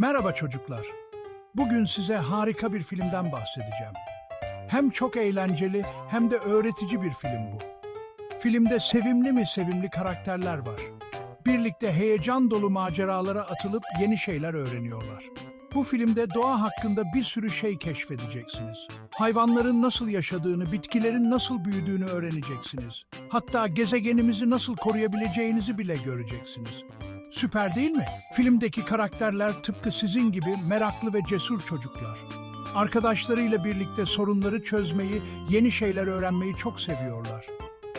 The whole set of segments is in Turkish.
Merhaba çocuklar. Bugün size harika bir filmden bahsedeceğim. Hem çok eğlenceli hem de öğretici bir film bu. Filmde sevimli mi sevimli karakterler var. Birlikte heyecan dolu maceralara atılıp yeni şeyler öğreniyorlar. Bu filmde doğa hakkında bir sürü şey keşfedeceksiniz. Hayvanların nasıl yaşadığını, bitkilerin nasıl büyüdüğünü öğreneceksiniz. Hatta gezegenimizi nasıl koruyabileceğinizi bile göreceksiniz. Süper değil mi? Filmdeki karakterler tıpkı sizin gibi meraklı ve cesur çocuklar. Arkadaşlarıyla birlikte sorunları çözmeyi, yeni şeyler öğrenmeyi çok seviyorlar.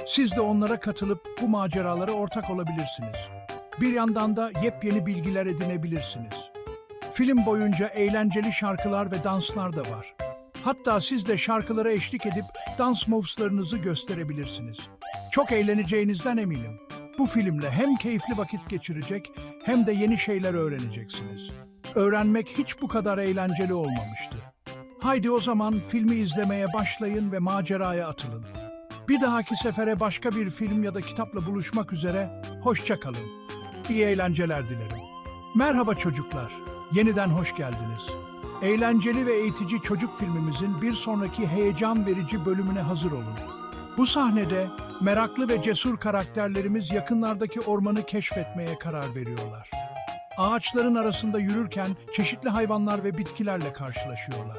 Siz de onlara katılıp bu maceralara ortak olabilirsiniz. Bir yandan da yepyeni bilgiler edinebilirsiniz. Film boyunca eğlenceli şarkılar ve danslar da var. Hatta siz de şarkılara eşlik edip dans moves'larınızı gösterebilirsiniz. Çok eğleneceğinizden eminim. Bu filmle hem keyifli vakit geçirecek hem de yeni şeyler öğreneceksiniz. Öğrenmek hiç bu kadar eğlenceli olmamıştı. Haydi o zaman filmi izlemeye başlayın ve maceraya atılın. Bir dahaki sefere başka bir film ya da kitapla buluşmak üzere, hoşça kalın. İyi eğlenceler dilerim. Merhaba çocuklar, yeniden hoş geldiniz. Eğlenceli ve eğitici çocuk filmimizin bir sonraki heyecan verici bölümüne hazır olun. Bu sahnede meraklı ve cesur karakterlerimiz yakınlardaki ormanı keşfetmeye karar veriyorlar. Ağaçların arasında yürürken çeşitli hayvanlar ve bitkilerle karşılaşıyorlar.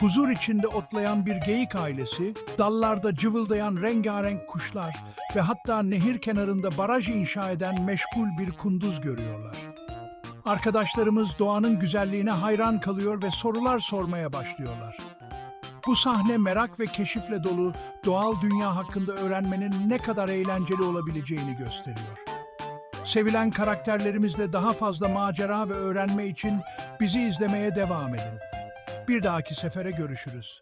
Huzur içinde otlayan bir geyik ailesi, dallarda cıvıldayan rengarenk kuşlar ve hatta nehir kenarında baraj inşa eden meşgul bir kunduz görüyorlar. Arkadaşlarımız doğanın güzelliğine hayran kalıyor ve sorular sormaya başlıyorlar. Bu sahne merak ve keşifle dolu doğal dünya hakkında öğrenmenin ne kadar eğlenceli olabileceğini gösteriyor. Sevilen karakterlerimizle daha fazla macera ve öğrenme için bizi izlemeye devam edin. Bir dahaki sefere görüşürüz.